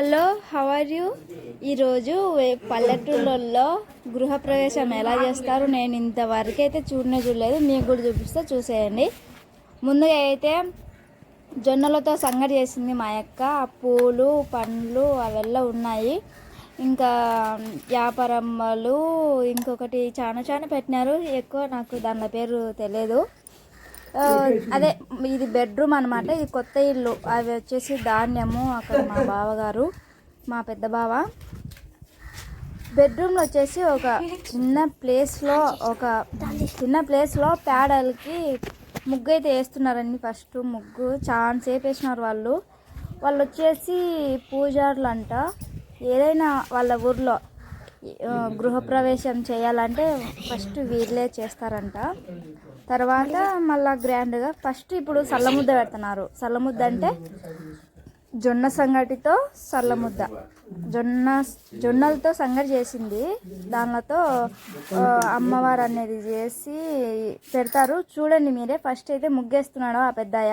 Hello how are you ఈరోజు పల్లెటూళ్ళల్లో గృహప్రవేశం ఎలా చేస్తారు? నేను ఇంతవరకు అయితే చూడనే చూడలేదు. మీకు కూడా చూపిస్తే చూసేయండి. ముందుగా అయితే జొన్నలతో సంగటి చేసింది మా యొక్క ఆ పూలు పండ్లు అవెల్లా ఉన్నాయి. ఇంకా వ్యాపారమ్మలు ఇంకొకటి చాలా చాలా పెట్టినారు. ఎక్కువ నాకు దాని పేరు తెలియదు. అదే ఇది బెడ్రూమ్ అనమాట ఇది కొత్త ఇల్లు. అవి వచ్చేసి ధాన్యము అక్కడ మా బావగారు మా పెద్ద బావ. బెడ్రూమ్లో వచ్చేసి ఒక చిన్న ప్లేస్లో ఒక చిన్న ప్లేస్లో పేడలకి ముగ్గు అయితే వేస్తున్నారండి ఫస్ట్. ముగ్గు చాలా సేపు వేసినారు వాళ్ళు. వాళ్ళు వచ్చేసి పూజారులు అంట ఏదైనా వాళ్ళ ఊర్లో గృహప్రవేశం చేయాలంటే ఫస్ట్ వీళ్ళే చేస్తారంట. తర్వాత మళ్ళా గ్రాండ్గా ఫస్ట్ ఇప్పుడు సల్లముద్ద పెడుతున్నారు. సల్లముద్ద అంటే జొన్న సంగటితో సల్లముద్ద. జొన్న జొన్నలతో సంగటి చేసింది. దానితో అమ్మవారు అనేది చేసి పెడతారు. చూడండి మీరే ఫస్ట్ అయితే ముగ్గేస్తున్నాడు ఆ పెద్దయ్య.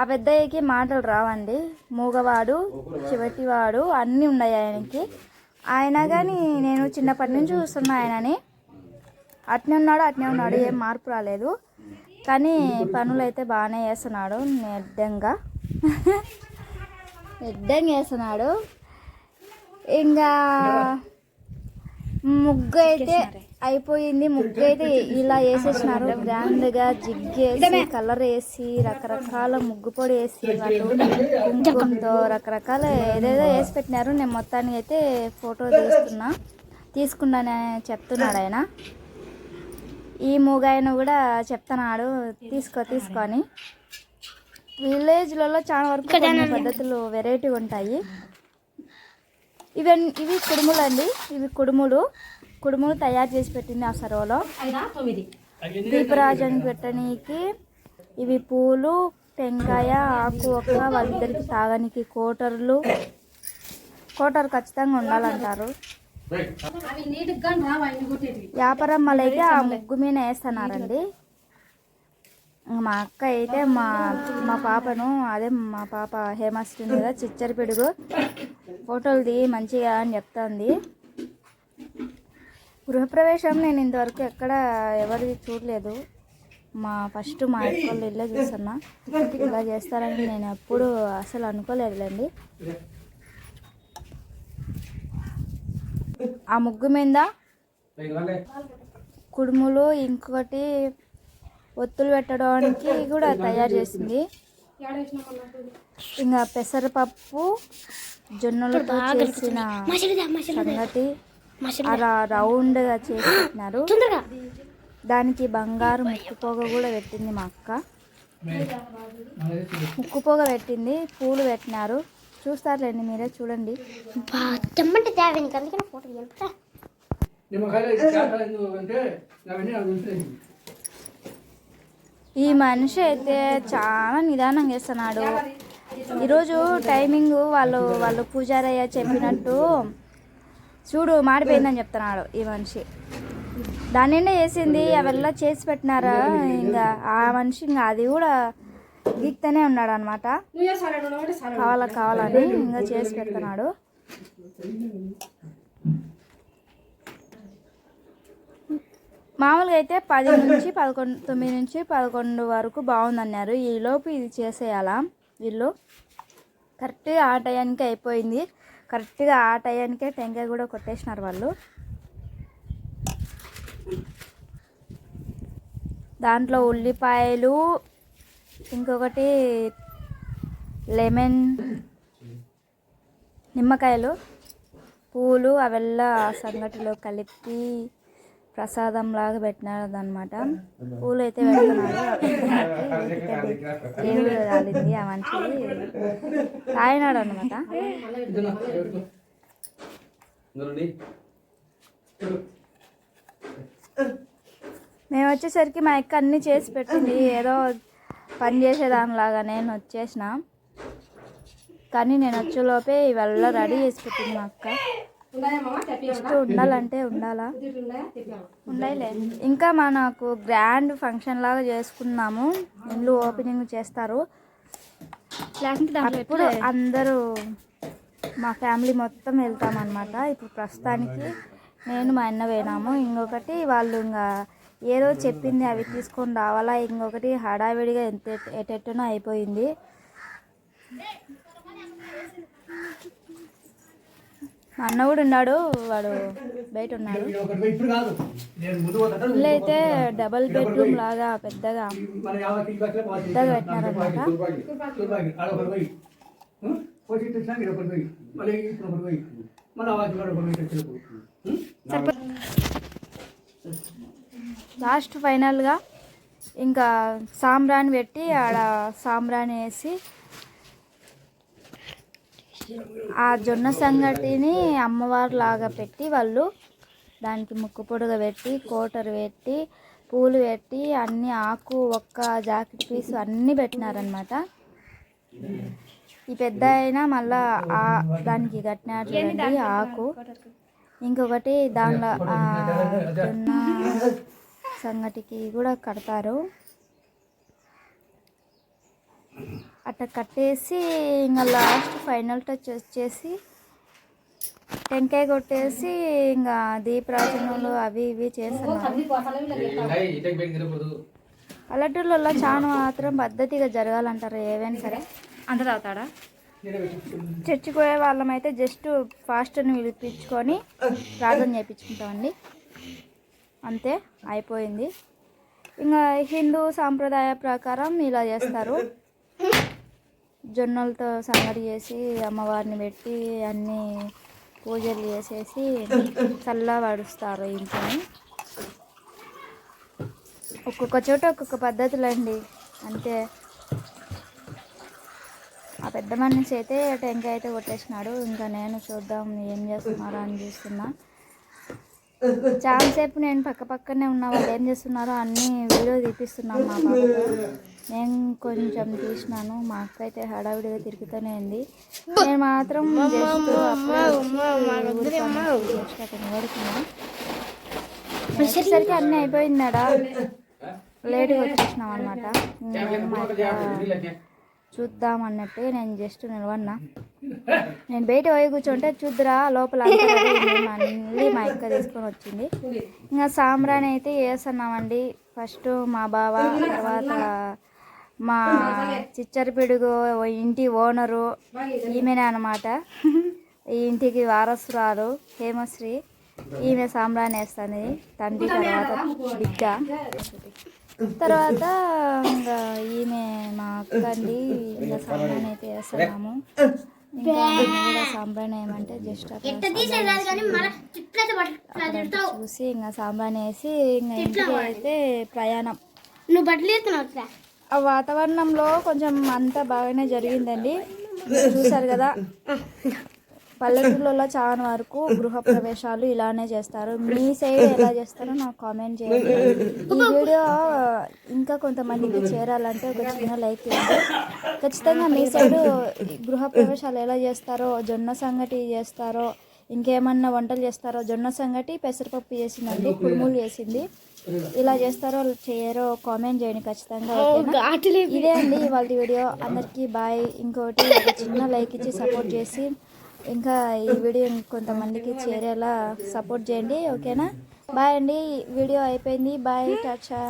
ఆ పెద్దయ్యకి మాటలు రావండి. మూగవాడు చివటివాడు అన్నీ ఉన్నాయి ఆయనకి. ఆయన కానీ నేను చిన్నప్పటి నుంచి చూస్తున్నా ఆయనని. అట్నే ఉన్నాడు అట్నే ఉన్నాడు. ఏం మార్పు రాలేదు. కానీ పనులు అయితే బాగానే చేస్తున్నాడు నిడ్డంగా. నిడ్డంగా చేస్తున్నాడు. ఇంకా ముగ్గు అయితే అయిపోయింది ముగ్గు అయితే ఇలా వేసేసినారు గ్రాండ్గా జిగ్గేసి కలర్ వేసి రకరకాల ముగ్గు పొడి వేసి వాళ్ళు కుంకుమతో రకరకాల ఏదేదో వేసి పెట్టినారు. నేను మొత్తానికి అయితే ఫోటో తీస్తున్నా తీసుకున్నానని చెప్తున్నాడు ఆయన. ఈ మూగాయన కూడా చెప్తున్నాడు తీసుకో తీసుకో అని. విలేజ్లలో చాలా వరకు కొన్ని పద్ధతులు వెరైటీ ఉంటాయి. ఇవి ఇవి కుడుములు అండి. ఇవి కుడుములు. కుడుములు తయారు చేసి పెట్టింది ఆ సర్వలో దీపరాజానికి పెట్టడానికి ఇవి పూలు టెంకాయ ఆకు ఒక్క వాళ్ళిద్దరికి తాగనికి కోటర్లు. కోటర్ ఖచ్చితంగా ఉండాలంటారు. వ్యాపారం అయితే ఆ ముగ్గు మీద వేస్తున్నారండి. మా అక్క అయితే మా మా పాపను అదే మా పాప హేమశ్రీ కదా చిచ్చరి పిడుగు. ఫోటోలు దిగి మంచిగా అని చెప్తుంది. గృహప్రవేశం నేను ఇంతవరకు ఎక్కడ ఎవరిది చూడలేదు. మా ఫస్ట్ మా అక్క ఇల్లే చూస్తున్నా. ఇలా చేస్తారని నేను ఎప్పుడు అసలు అనుకోలేదులేండి. ఆ ముగ్గు మీద కుడుములు ఇంకొకటి ఒత్తులు పెట్టడానికి కూడా తయారు చేసింది. ఇంకా పెసరపప్పు జొన్నలతో చేసిన సంగటి అలా రౌండ్గా చేసి పెట్టినారు దానికి బంగారు ముక్కు పొగ కూడా పెట్టింది మా అక్క. ముక్కు పొగ పెట్టింది పూలు పెట్టినారు. చూస్తారులేండి మీరే చూడండి. అందుకనే ఫోటో తీయాలి ఈ మనిషి అయితే చాలా నిదానంగా చేస్తున్నాడు. ఈరోజు టైమింగ్ వాళ్ళు వాళ్ళు పూజారయ్య చెప్పినట్టు చూడు మాడిపోయిందని చెప్తున్నాడు ఈ మనిషి. దాని నిండా చేసింది అవెల్లా చేసి పెట్టినారా? ఇంకా ఆ మనిషి ఇంకా అది కూడా గీక్తనే ఉన్నాడు అనమాట కావాలా కావాలని ఇంకా చేసి పెడుతున్నాడు. మామూలుగా అయితే పది నుంచి పదకొండు తొమ్మిది నుంచి పదకొండు వరకు బాగుందన్నారు. ఈలోపు ఇది చేసేయాలా వీళ్ళు కరెక్ట్గా ఆ టయానికి అయిపోయింది. కరెక్ట్గా ఆ టయానికే టెంకాయ కూడా కొట్టేసినారు వాళ్ళు. దాంట్లో ఉల్లిపాయలు ఇంకొకటి లెమన్ నిమ్మకాయలు పూలు అవెల్లా సంగటిలో కలిపి ప్రసాదం లాగా పెట్టినారు అనమాట పూలు అయితే పెడుతున్నారు దేవుడు కాలింది ఆ మనిషి తాగినాడు అనమాట మేము వచ్చేసరికి మా అక్క అన్నీ చేసి పెట్టింది. ఏదో పని చేసేదానిలాగా నేను వచ్చేసిన. కానీ నేను వచ్చేలోపే ఇవల్ల రెడీ చేసి పెట్టింది మా అక్క. ఫస్ట్ ఉండాలంటే ఉండాలా? ఉండలే ఇంకా మనకు గ్రాండ్ ఫంక్షన్ లాగా చేసుకున్నాము ఇల్లు ఓపెనింగ్ చేస్తారు. అప్పుడు అందరూ మా ఫ్యామిలీ మొత్తం వెళ్తామన్నమాట. ఇప్పుడు ప్రస్తుతానికి నేను మా అన్న పోయినాము. ఇంకొకటి వాళ్ళు ఇంకా ఏదో చెప్పింది అవి తీసుకొని రావాలా ఇంకొకటి హడావిడిగా ఎంత ఎటెట్టునో అయిపోయింది. మా అన్న కూడా ఉన్నాడు వాడు బయట ఉన్నాడు. ఇల్లు అయితే డబల్ బెడ్రూమ్ లాగా పెద్దగా పెద్దగా పెట్టినారన్నమాట తుర్బాగి లాస్ట్ ఫైనల్గా ఇంకా సాంబ్రాణి పెట్టి ఆడ సాంబ్రాణి వేసి ఆ జొన్న సంగటిని అమ్మవారు లాగా పెట్టి వాళ్ళు దానికి ముక్కు పొడుగ పెట్టి కోటరు పెట్టి పూలు పెట్టి అన్ని ఆకు ఒక్క జాకెట్ పీస్ అన్నీ పెట్టినారనమాట ఈ పెద్ద అయినా మళ్ళా ఆ దానికి కట్టినారు చూడండి ఆకు. ఇంకొకటి దానిలో జొన్న సంగటికి కూడా కడతారు. అట్లా కట్టేసి ఇంకా లాస్ట్ ఫైనల్ టచ్ వచ్చేసి టెంకాయ కొట్టేసి ఇంకా దీపరాజనలు అవి ఇవి చేస్తున్నారు. పల్లెటూళ్ళలో చాలా మాత్రం పద్ధతిగా జరగాలంటారు ఏవైనా సరే. అంత తాగుతాడా చర్చికి పోయే వాళ్ళమైతే జస్ట్ ఫాస్ట్ని పిలిపించుకొని ప్రార్థన చేయించుకుంటామండి అంతే అయిపోయింది. ఇంకా హిందూ సాంప్రదాయ ప్రకారం ఇలా చేస్తారు. జొన్నలతో సంగడి చేసి అమ్మవారిని పెట్టి అన్ని పూజలు చేసేసి చల్ల పడుస్తారు ఇంట్లోని. ఒక్కొక్క చోట ఒక్కొక్క పద్ధతులండి అంతే. ఆ పెద్ద మనిషి అయితే టెంకాయ అయితే కొట్టేసినాడు ఇంకా నేను చూద్దాం ఏం చేస్తున్నారా అని చూస్తున్నా. చాలాసేపు నేను పక్క పక్కనే ఉన్న వాళ్ళు ఏం చేస్తున్నారో అన్ని వీడియో తీపిస్తున్నాను మా పాపతో నేను కొంచెం తీసినాను మా అక్క అయితే హడావిడిగా తిరుగుతూనే ఉంది. నేను మాత్రం జస్ట్ వచ్చేసరికి అన్నీ అయిపోయిందాడా? లేట్గా వచ్చేసినాం అనమాట మా చూద్దాం అన్నట్టు నేను జస్ట్ నిలవన్న నేను బయట పోయి కూర్చుంటే చూద్దురా లోపల మళ్ళీ మా అక్క తీసుకొని వచ్చింది. ఇంకా సాంబ్రాణి అయితే వేస్తున్నామండి ఫస్ట్ మా బావ తర్వాత మా చిచ్చరి పిడుగు ఇంటి ఓనరు ఈమెనే అనమాట ఈ ఇంటికి వారసురాలు హేమశ్రీ. ఈమె సాంబ్రాణి వేస్తుంది తండ్రి తర్వాత బిడ్డ. తర్వాత ఇంకా ఈమె మా అక్క అండి ఇంకా సాంబ్రాణి అయితే వేస్తున్నాము ఇంకా సాంబ్రాణి ఏమంటే జస్ట్ అట్లా చూసి ఇంకా సాంబ్రాణి వేసి ఇంకా ఇంటికి అయితే ప్రయాణం. నువ్వు బట్టలు ఆ వాతావరణంలో కొంచెం అంతా బాగానే జరిగిందండి. చూసారు కదా? పల్లెటూళ్ళలో చాలా వరకు గృహ ప్రవేశాలు ఇలానే చేస్తారు. మీ సైడ్ ఎలా చేస్తారో నాకు కామెంట్ చేయండి. ఈ వీడియో ఇంకా కొంతమందికి చేరాలంటే ఒక చిన్న లైక్ ఇవ్వండి. ఖచ్చితంగా మీ సైడ్ గృహ ప్రవేశాలు ఎలా చేస్తారో జొన్న సంగటి చేస్తారో ఇంకేమన్నా వంటలు చేస్తారో జొన్న సంగటి పెసరపప్పు చేసిందండి కుడుములు చేసింది. ఇలా చేస్తారో చేయరో కామెంట్ చేయండి ఖచ్చితంగా? ఇదే అండి ఇవాళ వీడియో అందరికీ బాయ్ ఇంకోటి చిన్న లైక్ ఇచ్చి సపోర్ట్ చేసి ఇంకా ఈ వీడియో కొంతమందికి చేరేలా సపోర్ట్ చేయండి ఓకేనా? బాయ్ అండి వీడియో అయిపోయింది. బాయ్ టాచా